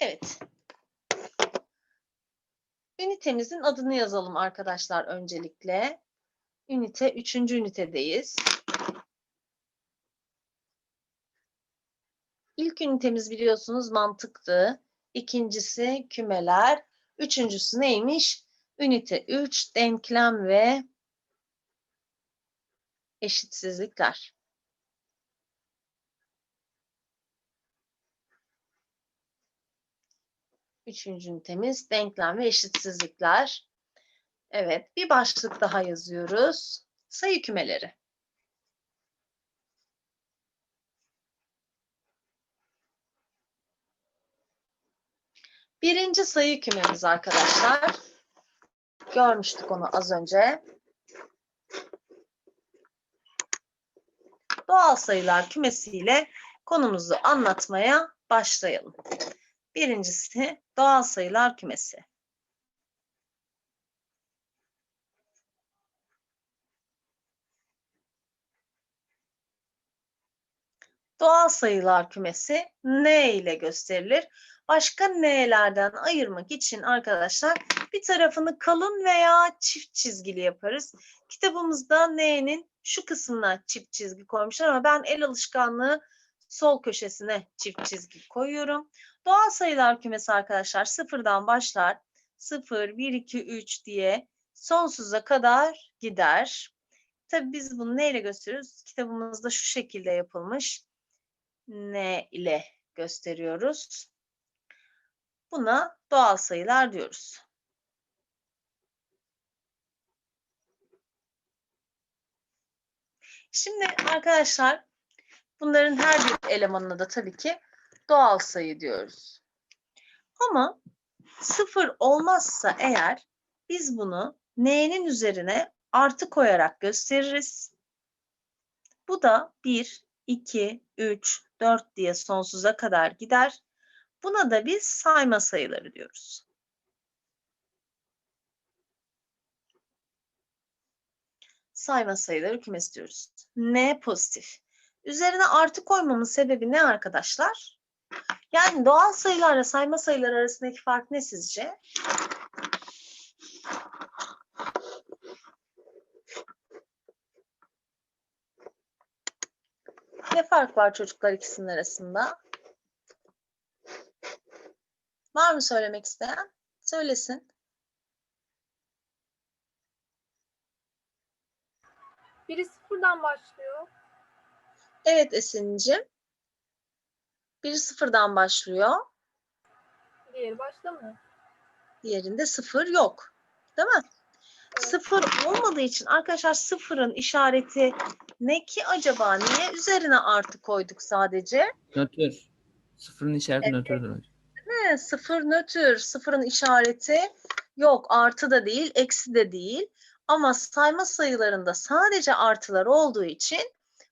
Evet. Ünitemizin adını yazalım arkadaşlar öncelikle. Ünite, üçüncü ünitedeyiz. İlk ünitemiz biliyorsunuz mantıktı. İkincisi kümeler. Üçüncüsü neymiş? Ünite 3 denklem ve eşitsizlikler. Üçüncü ünitemiz denklem ve eşitsizlikler. Evet, bir başlık daha yazıyoruz. Sayı kümeleri. Birinci sayı kümemiz arkadaşlar. Görmüştük onu az önce. Doğal sayılar kümesiyle konumuzu anlatmaya başlayalım. Birincisi doğal sayılar kümesi. Doğal sayılar kümesi n ile gösterilir. Başka n'lerden ayırmak için arkadaşlar bir tarafını kalın veya çift çizgili yaparız. Kitabımızda n'nin şu kısmına çift çizgi koymuşlar ama ben el alışkanlığı sol köşesine çift çizgi koyuyorum. Doğal sayılar kümesi arkadaşlar sıfırdan başlar. 0, 1, 2, 3 diye sonsuza kadar gider. Tabii biz bunu neyle gösteriyoruz? Kitabımızda şu şekilde yapılmış. N ile gösteriyoruz. Buna doğal sayılar diyoruz. Şimdi arkadaşlar bunların her bir elemanına da tabii ki doğal sayı diyoruz. Ama sıfır olmazsa eğer biz bunu n'nin üzerine artı koyarak gösteririz. Bu da 1, 2, 3, 4 diye sonsuza kadar gider. Buna da biz sayma sayıları diyoruz. Sayma sayıları kümesi diyoruz. N pozitif. Üzerine artı koymamın sebebi ne arkadaşlar? Yani doğal sayılarla sayma sayıları arasındaki fark ne sizce? Ne fark var çocuklar ikisinin arasında? Var mı söylemek isteyen? Söylesin. Biri sıfırdan başlıyor. Evet Esin'cim. Biri sıfırdan başlıyor. Diğeri başlamıyor. Diğerinde sıfır yok. Değil mi? Evet. Sıfır olmadığı için arkadaşlar sıfırın işareti ne ki acaba? Niye üzerine artı koyduk sadece? Nötr. Sıfırın işareti Evet. nötrdür hocam. Ne? Sıfır nötr. Sıfırın işareti yok. Artı da değil, eksi de değil. Ama sayma sayılarında sadece artılar olduğu için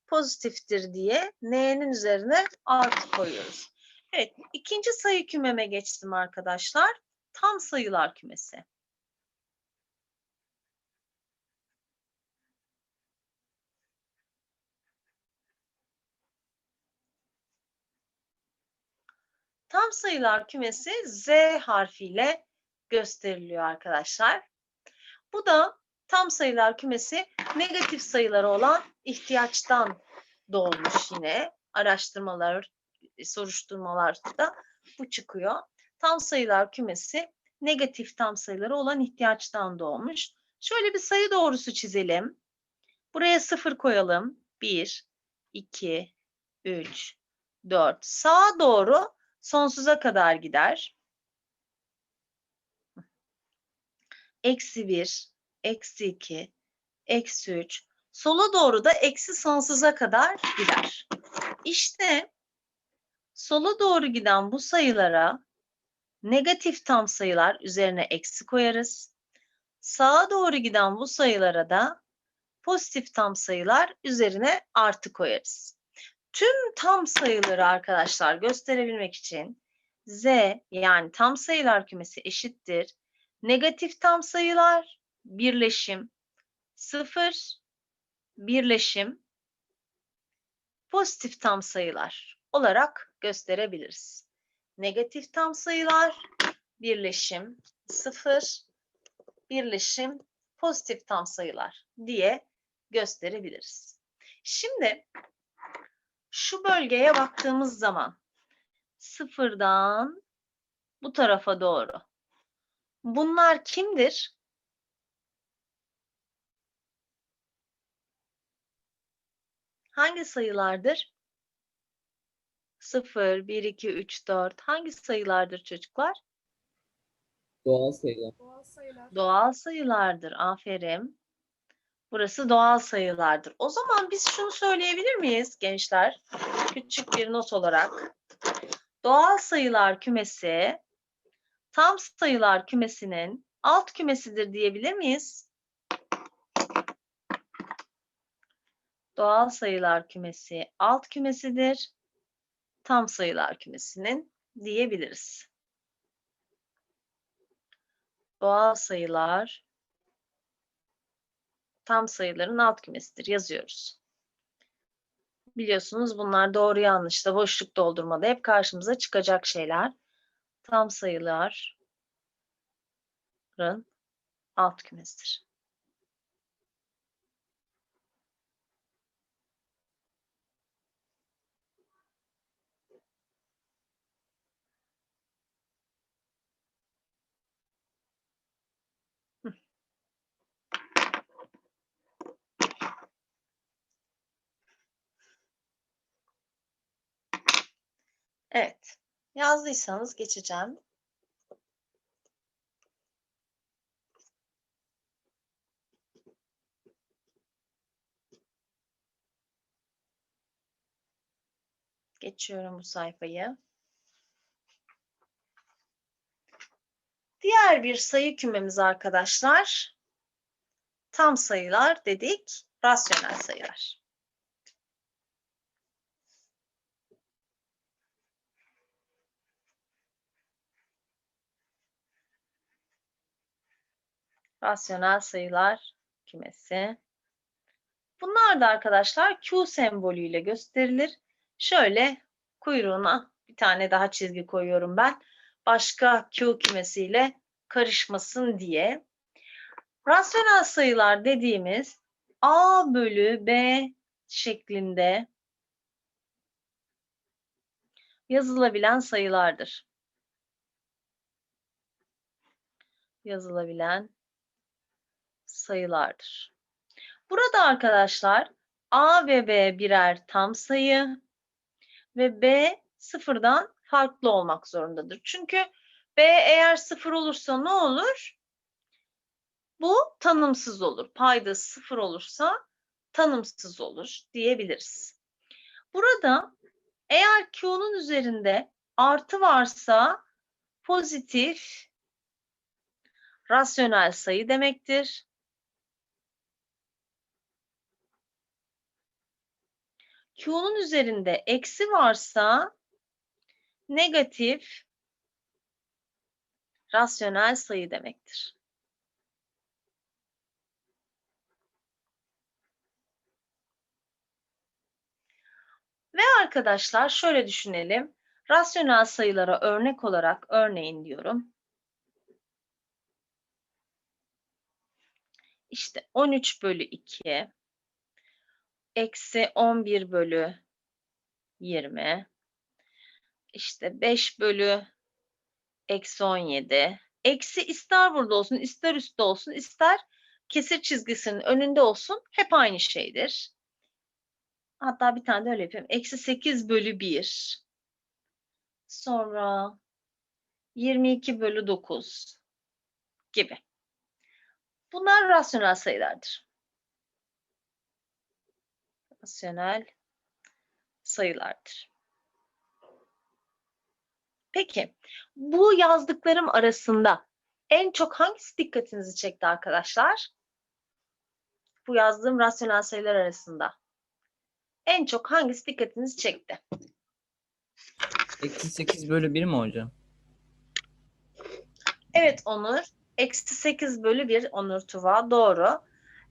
pozitiftir diye n'nin üzerine artı koyuyoruz. Evet, ikinci sayı kümeme geçtim arkadaşlar. Tam sayılar kümesi. Tam sayılar kümesi Z harfiyle gösteriliyor arkadaşlar. Bu da tam sayılar kümesi negatif sayıları olan ihtiyaçtan doğmuş yine. Araştırmalar, soruşturmalarda bu çıkıyor. Tam sayılar kümesi negatif tam sayıları olan ihtiyaçtan doğmuş. Şöyle bir sayı doğrusu çizelim. Buraya sıfır koyalım. 1, 2, 3, 4. Sağa doğru sonsuza kadar gider. Eksi 1, eksi 2, eksi 3. Sola doğru da eksi sonsuza kadar gider. İşte sola doğru giden bu sayılara negatif tam sayılar üzerine eksi koyarız. Sağa doğru giden bu sayılara da pozitif tam sayılar üzerine artı koyarız. Tüm tam sayıları arkadaşlar gösterebilmek için z yani tam sayılar kümesi eşittir. Negatif tam sayılar birleşim 0 birleşim pozitif tam sayılar olarak gösterebiliriz. negatif tam sayılar, birleşim 0, birleşim pozitif tam sayılar diye gösterebiliriz. Şimdi şu bölgeye baktığımız zaman sıfırdan bu tarafa doğru. Bunlar kimdir? Hangi sayılardır? 0, 1, 2, 3, 4 hangi sayılardır çocuklar? Doğal sayılar. Doğal sayılar. Doğal sayılardır. Aferin. Burası doğal sayılardır. O zaman biz şunu söyleyebilir miyiz gençler? Küçük bir not olarak. Doğal sayılar kümesi tam sayılar kümesinin alt kümesidir diyebilir miyiz? Doğal sayılar kümesi alt kümesidir. Tam sayılar kümesinin diyebiliriz. Doğal sayılar tam sayıların alt kümesidir yazıyoruz. Biliyorsunuz bunlar doğru yanlışta boşluk doldurmada hep karşımıza çıkacak şeyler. Tam sayıların alt kümesidir. Evet. Yazdıysanız geçeceğim. Geçiyorum bu sayfayı. Diğer bir sayı kümemiz arkadaşlar. Tam sayılar dedik. Rasyonel sayılar. Rasyonel sayılar kümesi. Bunlar da arkadaşlar Q sembolüyle gösterilir. Şöyle kuyruğuna bir tane daha çizgi koyuyorum ben. Başka Q kümesiyle karışmasın diye. Rasyonel sayılar dediğimiz A bölü B şeklinde yazılabilen sayılardır. Yazılabilen sayılardır. Burada arkadaşlar A ve B birer tam sayı ve B sıfırdan farklı olmak zorundadır. Çünkü B eğer sıfır olursa ne olur? Bu tanımsız olur. Payda sıfır olursa tanımsız olur diyebiliriz. Burada eğer Q'nun üzerinde artı varsa pozitif rasyonel sayı demektir. Q'nun üzerinde eksi varsa negatif rasyonel sayı demektir. Ve arkadaşlar şöyle düşünelim. Rasyonel sayılara örnek olarak örneğin diyorum. İşte 13 bölü 2 eksi 11 bölü 20 işte 5 bölü eksi 17 eksi ister burada olsun ister üstte olsun ister kesir çizgisinin önünde olsun hep aynı şeydir. Hatta bir tane de öyle yapayım. Eksi 8 bölü 1 sonra 22 bölü 9 gibi. Bunlar rasyonel sayılardır. Rasyonel sayılardır. Peki, bu yazdıklarım arasında en çok hangisi dikkatinizi çekti arkadaşlar? Bu yazdığım rasyonel sayılar arasında. En çok hangisi dikkatinizi çekti? Eksi 8 bölü 1 mi hocam? Evet Onur. Eksi 8 bölü 1 Onur Tuva. Doğru.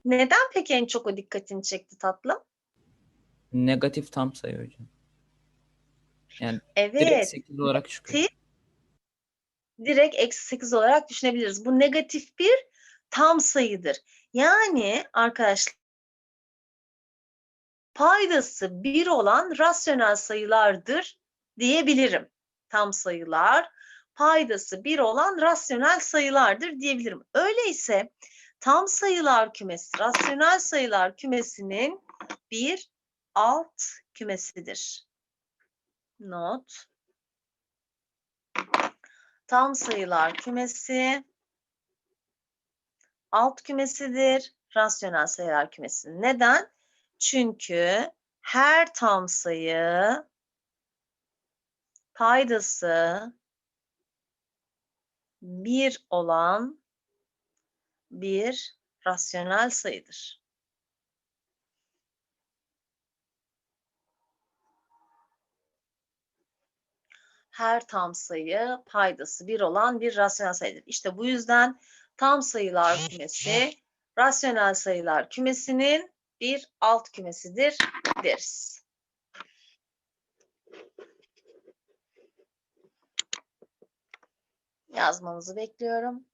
Neden peki en çok o dikkatini çekti tatlım? Negatif tam sayı hocam. Yani direkt Evet. 8 olarak çıkıyor. Direkt eksi 8 olarak düşünebiliriz. Bu negatif bir tam sayıdır. Yani arkadaşlar paydası 1 olan rasyonel sayılardır diyebilirim. Tam sayılar paydası 1 olan rasyonel sayılardır diyebilirim. Öyleyse tam sayılar kümesi, rasyonel sayılar kümesinin bir alt kümesidir. Not. Tam sayılar kümesi alt kümesidir. Rasyonel sayılar kümesi. Neden? Çünkü her tam sayı paydası bir olan bir rasyonel sayıdır. Her tam sayı paydası bir olan bir rasyonel sayıdır. İşte bu yüzden tam sayılar kümesi rasyonel sayılar kümesinin bir alt kümesidir deriz. Yazmanızı bekliyorum.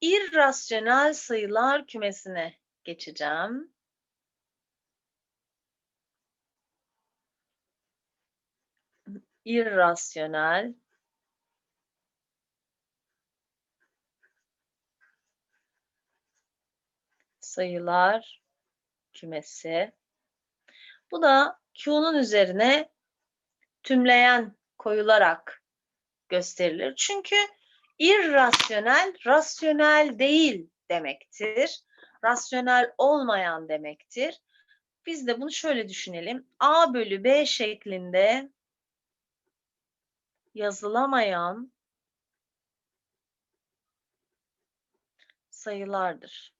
İrrasyonel sayılar kümesine geçeceğim. irrasyonel sayılar kümesi. Bu da Q'nun üzerine tümleyen koyularak gösterilir. Çünkü irrasyonel, rasyonel değil demektir. Rasyonel olmayan demektir. Biz de bunu şöyle düşünelim. A bölü B şeklinde yazılamayan sayılardır.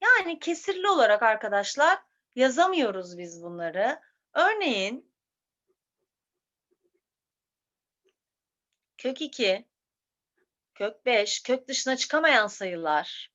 Yani kesirli olarak arkadaşlar yazamıyoruz biz bunları. Örneğin kök 2, kök 5, kök dışına çıkamayan sayılar.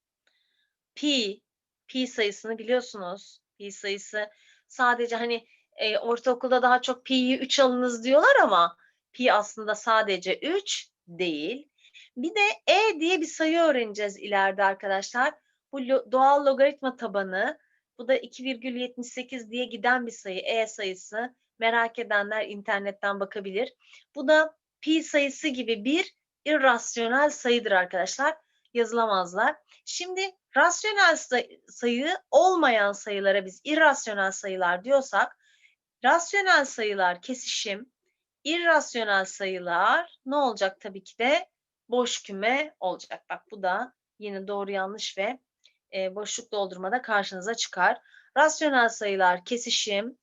Pi, pi sayısını biliyorsunuz. Pi sayısı sadece hani e, ortaokulda daha çok pi'yi 3 alınız diyorlar ama pi aslında sadece 3 değil. Bir de e diye bir sayı öğreneceğiz ileride arkadaşlar. Bu lo- doğal logaritma tabanı. Bu da 2,78 diye giden bir sayı. E sayısı. Merak edenler internetten bakabilir. Bu da pi sayısı gibi bir irrasyonel sayıdır arkadaşlar. Yazılamazlar. Şimdi rasyonel say- sayı olmayan sayılara biz irrasyonel sayılar diyorsak rasyonel sayılar kesişim, irrasyonel sayılar ne olacak tabii ki de boş küme olacak. Bak bu da yine doğru yanlış ve e, boşluk doldurmada karşınıza çıkar. Rasyonel sayılar kesişim,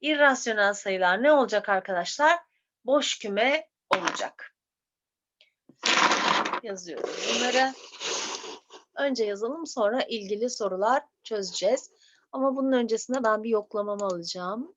irrasyonel sayılar ne olacak arkadaşlar? Boş küme olacak. Yazıyoruz bunları. Önce yazalım sonra ilgili sorular çözeceğiz. Ama bunun öncesinde ben bir yoklamamı alacağım.